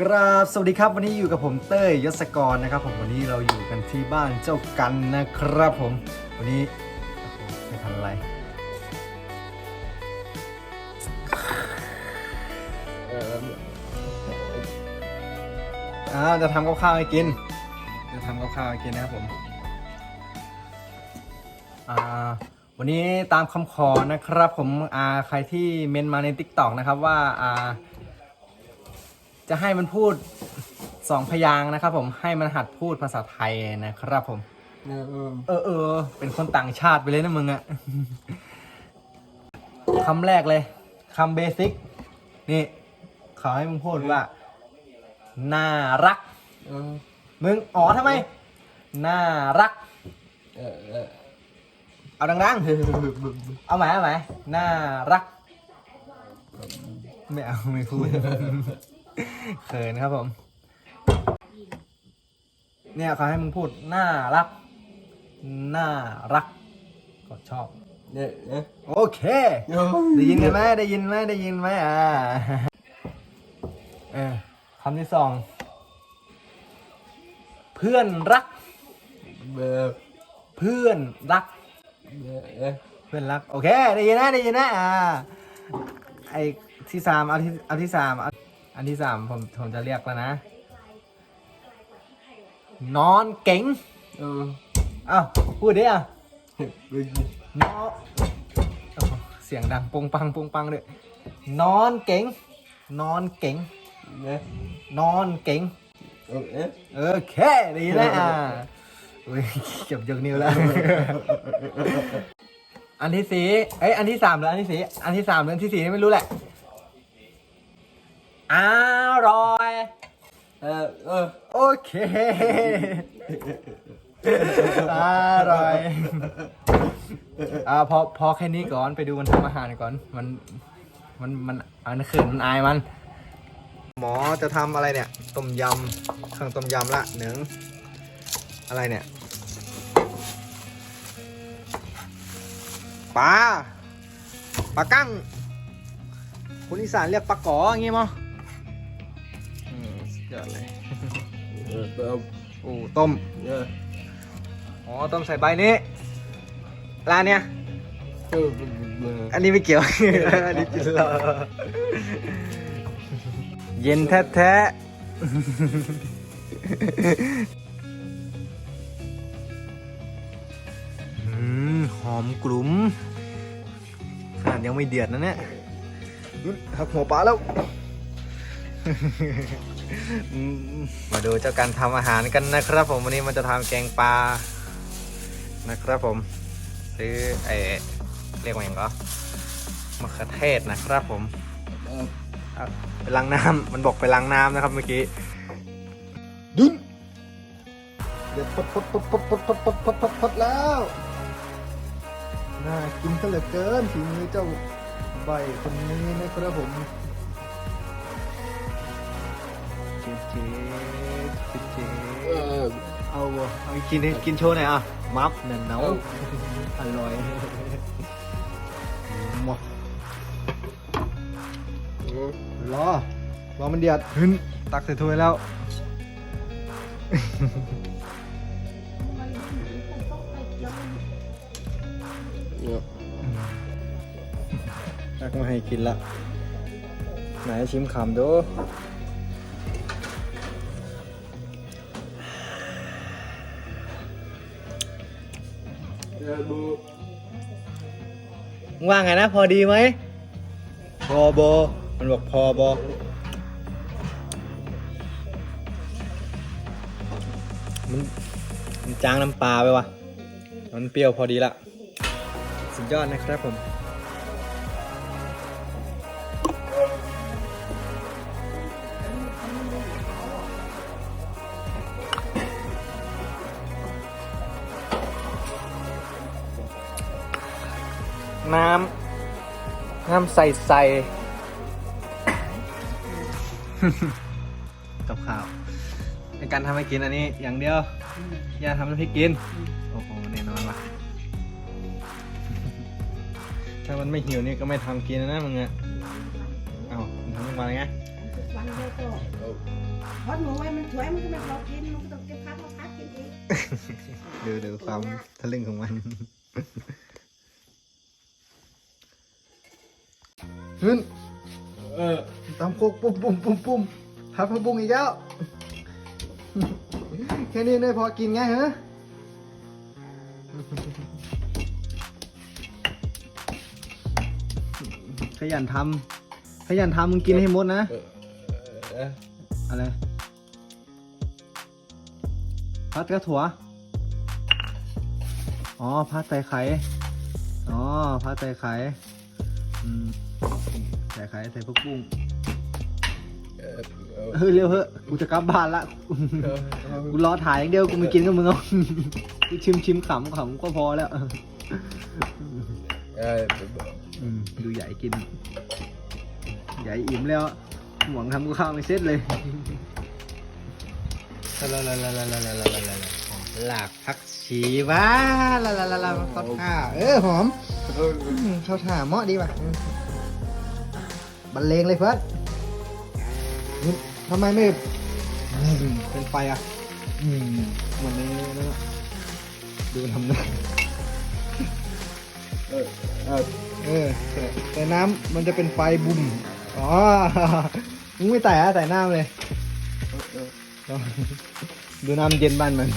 กราบสวัสดีครับวันนี้อยู่กับผมเต้ยยศกรนะครับ ผมวันนี้เราอยู่กันที่บ้านเจ้ากันนะครับผม วันนี้ไม่ทันอะไรอ่าจะทำกับข้าวให้กิน จะทำกับข้าวให้กินนะครับผมอ่าวันนี้ตามคำขอนะครับ ผมอ่าใครที่เมนมาใน t ิ k t o k นะครับว่าอ่า จะให้มันพูดสองพยางค์นะครับผมให้มันหัดพูดภาษาไทยนะครับผม เออเออเออเออเป็นคนต่างชาติไปเลยนะมึงอะ คำแรกเลยคำเบสิกนี่เขาให้มึงพูดว่า น่ารัก เออมึงอ๋อทำไม น่ารัก เออเออเอาดังๆ เอาไหมเอาไหมน่ารัก ไม่เอาไม่พูด เขินครับผม เนี่ยเขาให้มึงพูดน่ารัก น่ารัก ก็ชอบเออเออโอเค ได้ยินกันไหมได้ยินไหมได้ยินไหมอ่าเออคำที่สอง เพื่อนรัก เบอร์เพื่อนรักเออเออเพื่อนรัก โอเค ได้ยินนะได้ยินนะอ่าไอที่สามเอาที่เอาที่สามเอา อันที่สามผมผมจะเรียกแล้วนะ นอนเก๋งเออเอ้าพูดดิอะเฮ้ยเฮ้ยนอนโอ้โหเสียงดังปงปังปงปังเลยนอนเก๋งนอนเก๋งเออนอนเก๋งเออเออโอเคได้ยินแล้วอะอุ้ยเก็บยกนิ้วแล้ว อันที่สี่เอ้ยอันที่สามหรืออันที่สี่อันที่สามหรืออันที่สี่นี่ไม่รู้แหละ อร่อย เออเออโอเค อร่อย อ่าพอพอแค่นี้ก่อนไปดูมันทำอาหารก่อน มันมันมันอันเขินมันอายมัน หมอจะทำอะไรเนี่ย ต้มยำเครื่องต้มยำละหนึ่งอะไรเนี่ยปลาปลากั้งคนอีสานเรียกปลากออย่างงี้มั้ง ยอดเลยเออเออโอ้ต้ม เอออ๋อ ต้มใส่ใบนี้ ร้านเนี้ย เออเบอร์อันนี้ไม่เกี่ยว อันนี้กินเหล้าเย็นแท้ๆอืมหอมกลุ่มขนาดยังไม่เดือดนะเนี่ยอุ๊ยหักหัวปลาแล้วอื มมาดูเจ้าการทำอาหารกันนะครับผมวันนี้มันจะทำแกงปลานะครับผม ซื้อไอเรียกว่าอย่างก็มะเขือเทศนะครับผมเออเอาไปล้างน้ำมันบอกไปล้างน้ำนะครับเมื่อกี้ดุนเดี๋ยวพดพดพดพดพดพดพดพดพดพดแล้วน่ากินซะเหลือเกินฝีมือเจ้าใบคนนี้นะครับผม เจ๊เจ๊เจ๊เจ๊เออ เอาบ่เอากินให้กินโชว์หน่อยอะ มัฟเน่นเนาอร่อยหมดเออรอ รอมันเดือดขึ้น ตักใส่ถ้วยแล้วเออตักมาให้กินละ ไหนชิมคำดู ว่าไงนะพอดีไหมพอบอมันบอกพอบอมันมันจางน้ำปลาไปวะมันเปรี้ยวพอดีละ สุดยอดนะครับผมำน้ำใสใสกับข้าว ในการทำให้กินอันนี้อย่างเดียว อย่าทำให้พี่กิน โอ้โหแน่นอนว่ะ ถ้ามันไม่หิวนี่ก็ไม่ทำกินนะมึงอะเอ้ามึงทำมันมาไงวันเดียวก็เอาเพราะหนูไว้มันสวยมันก็ไม่พอกินมันก็ต้องเก็บพักมาพักกินอีกดูดูความทะลึ่งของมัน ขึ้นเออตำโคกปุ่มปุ่มปุ่มปุ่มพัดผักบุ้งอีกแล้วแค่นี้ได้พอกินไงฮะขยันทำขยันทำมึงกินให้หมดนะ อะไร พัดกระถั่ว อ๋อ พัดใส่ไข่ อ๋อ พัดใส่ไข่ อืม ไข่ใส่พวกกุ้งเออเออเฮ้ยเร็วเฮ้ยกูจะกลับบ้านละกูรอถ่ายอย่างเดียวกูไม่กินกับมึงเอากูชิมชิมขำขำก็พอแล้วเอออืมดูใหญ่กิน ใหญ่อิ่มแล้วหวังทำกูข้าวไม่เสร็จเลย ลาลาลาลาลาลาลาลาลาหลากผักชีว้าลาลาลาลาเข้าท่าเออหอมเออ อืมเข้าท่าเหมาะดีว่ะอืม บรรเลงเลยเฟิร์สอืมทำไมไม่เป็นไฟอะอืมเหมือนในนั่นะดูทำหน้าเออเออเออแต่น้ำมันจะเป็นไฟบุ่มอ๋อมึงไม่ใส่อะใส่น้ำเลยดูน้ำเย็นบ้านมัน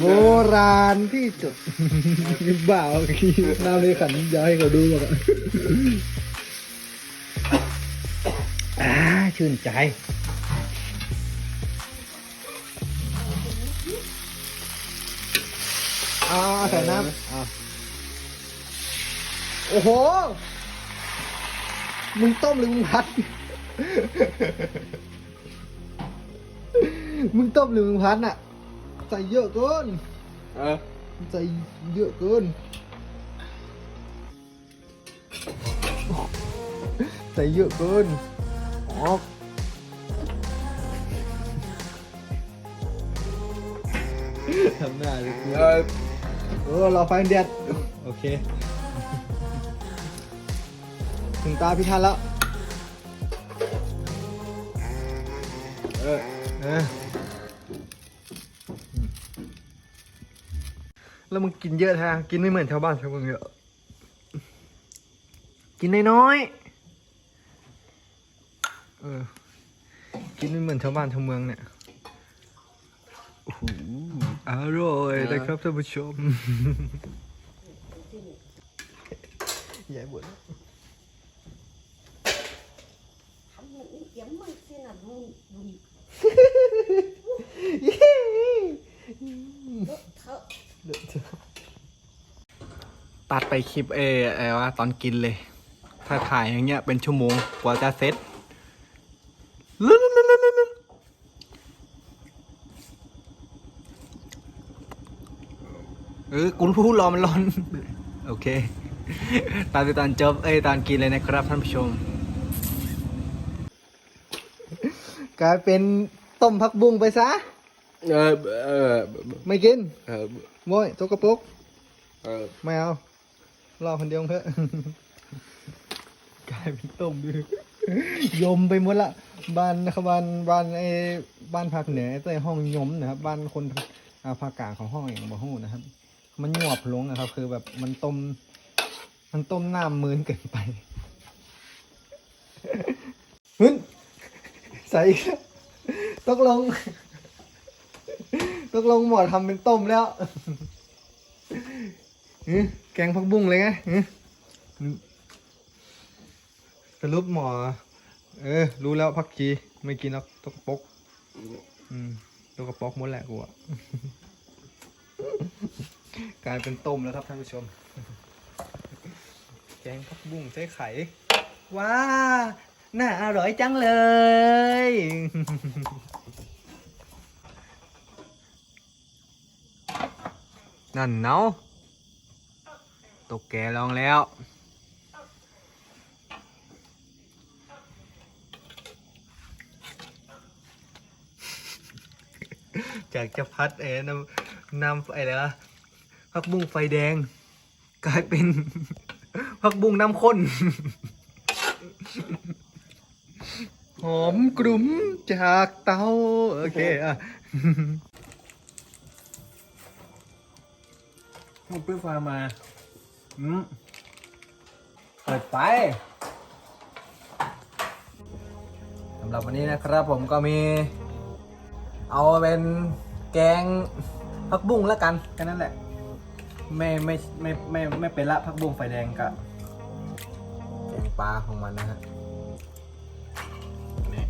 โบราณที่จุดบ่าวขี้น้ำเลยขันย้ายเขาดูหมดอะอ่า ชื่นใจ อ่าใส่น้ำอ่าโอ้โห มึงต้มหรือมึงพัด มึงต้มหรือมึงพัดน่ะ ใส่เยอะเกิน เออ ใส่เยอะเกิน ใส่เยอะเกิน อกทำหน้าเลยเออเออรอไฟเดือดโอเค ถึงตาพี่ทันแล้ว เออเออแล้วมึงกินเยอะแท้กินไม่เหมือนชาวบ้านชาวเมืองเยอะ กินน้อยๆ ออกินไม่เหมือนชาวบ้านชาวเมืองเนี่ยโอ้โหอร่อยนะครับท่านผู้ชมใหญ่หมดแล้วทำมันเสียงมันเสียงอะบุญบุญเขาตัดไปคลิปเอออะไรวะตอนกินเลย ถ้าถ่ายอย่างเงี้ยเป็นชั่วโมงกว่าจะเซ็ตเออ กูพูดรอมันร้อน โอเค ตามไปตอนจบเอ้ยตอนกินเลยนะครับท่านผู้ชม กลายเป็นต้มผักบุ้งไปซะ เออเออไม่กินเออโว้ยตกกระปุกเออไม่เอารอคนเดียวเถอะ กลายเป็นต้มดื้อยมไปหมดละบ้านนะครับบ้านบ้านไอ้บ้านภาคเหนือแต่ห้องยมนะครับ บ้านคนอาภาคกลางของห้องอย่างบ่ฮู้นะครับ มันหยวบลงนะครับ คือแบบมันต้ม มันต้มน้ำมืนเกินไปหึ้นใส่อีกแล้วตกลงตกลงหมอทำเป็นต้มแล้วแกงผักบุ้งเลยไงสรุปหมอ เออ รู้แล้วผักชีไม่กินแล้วตกปก อืมตกกระปอกหมดแหละกูอะ กลายเป็นต้มแล้วครับท่านผู้ชม แกงผักบุ้งใส่ไข่ ว้า น่าอร่อยจังเลย นั่นเนาะตกแกลองแล้วจากจะพัดเอ๋นำนำอะไรละ ผักบุ้งไฟแดง กลายเป็น ผักบุ้งน้ำข้น หอมกลุ่มจากเตาโอเคอะมันปื้มฟ้ามาอืมเปิดไฟสำหรับวันนี้นะครับผมก็มี เอาเป็นแกงผักบุ้งแล้วกันแค่นั้นแหละ ไม่ไม่ไม่ไม่ไม่เป็นละผักบุ้งไฟแดงกับแกงปลาของมันนะฮะนี่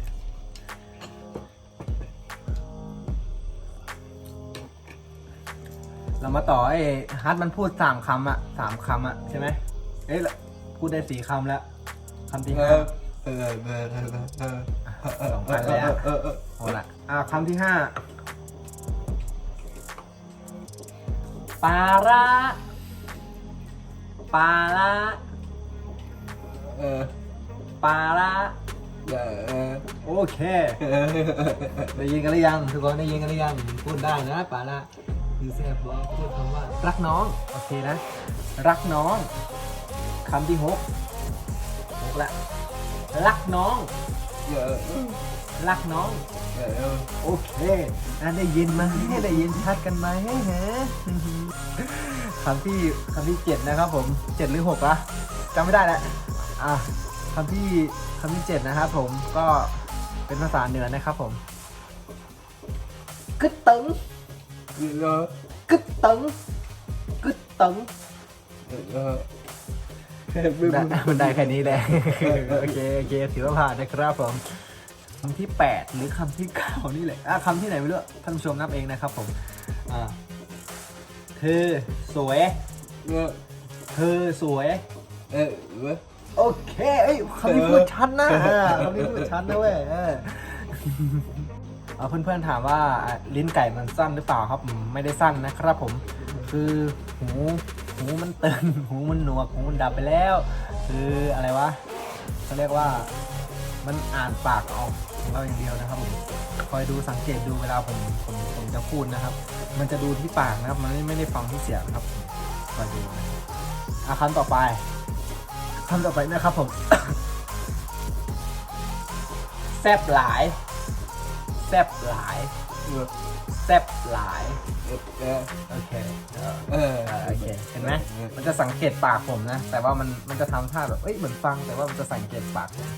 เรามาต่อไอ้ฮัทมันพูดสามคำอะสามคำอะใช่ไหมเอ้ยพูดได้สี่คำแล้วคำที่เอห้าอเออเออเออเออสองพันแล้วเออเออเอาละอ่าคำที่ห้า ปลาระปลาระเออปลาระเออโอเคได้ยินกันหรือยังทุกคนได้ยินกันหรือยังพูดได้นะปลาระยูเซฟบอกพูดคำว่ารักน้องโอเคนะ รักน้องคำที่หกหกละรักน้องเออรักน้อง เออโอเคนะได้ยินไหมได้ยินชัดกันไหมฮะคำที่คำที่เจ็ดนะครับผมเจ็ดหรือหกอะจำไม่ได้แล้วอะคำที่คำที่เจ็ดนะครับผมก็เป็นภาษาเหนือนะครับผมกึดตึงเออกึดตึงกึดตึงเออได้มันได้แค่นี้แหละโอเคโอเคถือว่าผ่านนะครับผม คำที่แปดหรือคำที่เก้านี่แหละอะคำที่ไหนไม่รู้ท่านผู้ชมนับเองนะครับผมอ่าเธอสวยเออเธอสวย เออเออโอเคเอ้ยคำนี้พูดชัดนะอ่าคำนี้พูดชัดนะเว้ยเออเอาเพื่อนๆถามว่าอะลิ้นไก่มันสั้นหรือเปล่าครับอืมไม่ได้สั้นนะครับผม คือหูหูมันเตือนหูมันหนวกหูมันดับไปแล้ว คืออะไรวะเขาเรียกว่า มันอ่านปากออกของเราอย่างเดียวนะครับผมคอยดูสังเกตดูเวลาผมผมผมจะพูดนะครับ มันจะดูที่ปากนะครับ มันไม่ไม่ได้ฟังที่เสียงครับคอยดูอะคำต่อไปคำต่อไปนะครับผมแซบหลายแซบหลายแซบหลายโอเคเออเออเออโอเคเห็นไหมมันจะสังเกตปากผมนะ แต่ว่ามันมันจะทำท่าแบบเอ้ยเหมือนฟังแต่ว่ามันจะสังเกตปากผม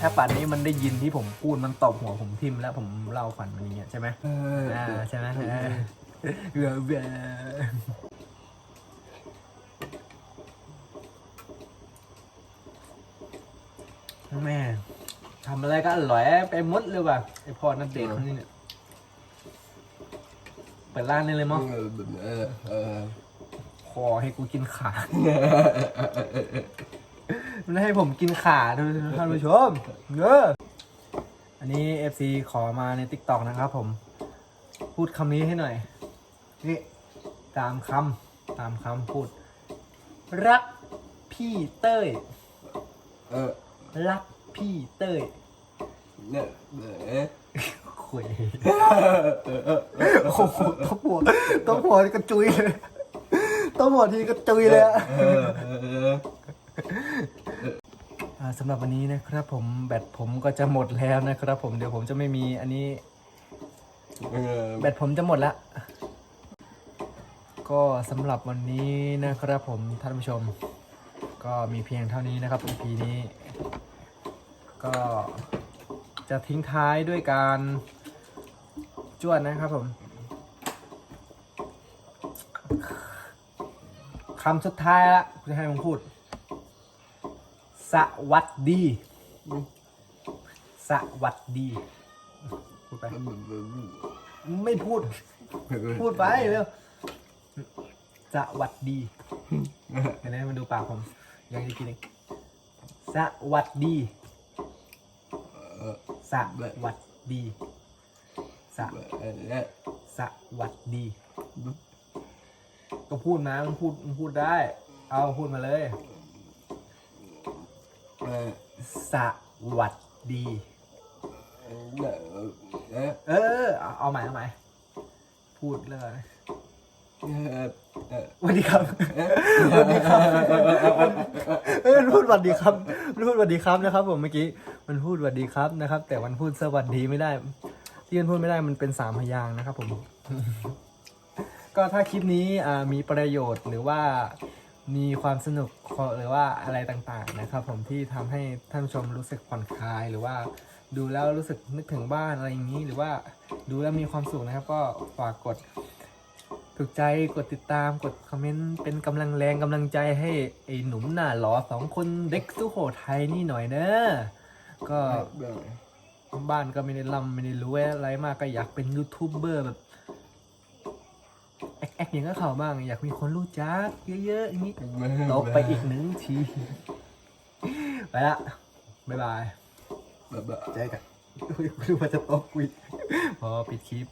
ถ้าป่านนี้มันได้ยินที่ผมพูดมันตบหัวผมทิ่มแล้วผมเล่าฝันมันอย่างเงี้ยใช่ไหมเอออ่าใช่ไหมเออเบื่อเบื่อแม่ทำอะไรก็อร่อยไปหมดเลยว่ะไอพ่อนัดเดทคนนี้เนี่ยเปิดร้านนี่เลยมั้งเออเออเออขอให้กูกินขา มันให้ผมกินขาท่านผู้ชมเอออันนี้ FC ขอมาใน t ิ k t o k นะครับผม พูดคำนี้ให้หน่อย นี่ ตามคำตามคำพูด รักพี่เต้ย เออ รักพี่เต้ยเนี่ยเออคุยโอ้โหต้องหัวต้องหัวกระจุยเลยต้องหัวทีกระจุยเลยอะเออเอออ่า สำหรับวันนี้นะครับผมแบตผมก็จะหมดแล้วนะครับ ผมเดี๋ยวผมจะไม่มีอันนี้แบตผมจะหมดละก็สำหรับวันนี้นะครับผมท่านผู้ชม ก็มีเพียงเท่านี้นะครับ EP นี้ ก็จะทิ้งท้ายด้วยการจวดนะครับผมคำสุดท้ายละกูจะให้ผมพูด สวัสดี สวัสดี พูดไป ไม่พูด พูดไปเร็วสวัสดีเห็นไหมมันดูปากผม ยังอีกทีหนึงสวัสดีสวัสดีสเออสวัสดี ก็พูดนะมึงพูดมึงพูดได้ เอาพูดมาเลยเออ สวัสดี เออเออเอาเอาใหม่เอาใหม่พูดเลยสวัสดีครับสวัสดีครับเอ้ยมันพูดสวัสดีครับมันพูดสวัสดีครับนะครับ ผมเมื่อกี้มันพูดสวัสดีครับนะครับ แต่มันพูดสวัสดีไม่ได้ ที่มันพูดไม่ได้มันเป็นสามพยางค์นะครับ ผม ก็ถ้าคลิปนี้อ่ามีประโยชน์หรือว่า มีความสนุกหรือว่าอะไรต่างๆนะครับ ผมที่ทำให้ท่านชมรู้สึกผ่อนคลายหรือว่าดูแล้วรู้สึกนึกถึงบ้านอะไรอย่างนี้ หรือว่าดูแล้วมีความสุขนะครับ ก็ฝากกดถูกใจกดติดตามกดคอมเมนต์เป็นกำลังแรงกำลังใจให้ไอ้หนุ่มหน้าหล่อสองคนเด็กสุโขทัยนี่หน่อยเนอะก็บ้านก็ไม่ได้ร่ำไม่ได้รวยอะไรมากก็อยากเป็นยูทูบเบอร์แบบ แอกแอกอย่างก็เขาบ้าง อยากมีคนรู้จักเยอะๆอย่างนี้ตบไปอีกหนึ่งที ไปละ บ๊ายบายแบบเจอกันอุ๊ยไม่รู้ว่าจะตบกูอีกพอปิดคลิป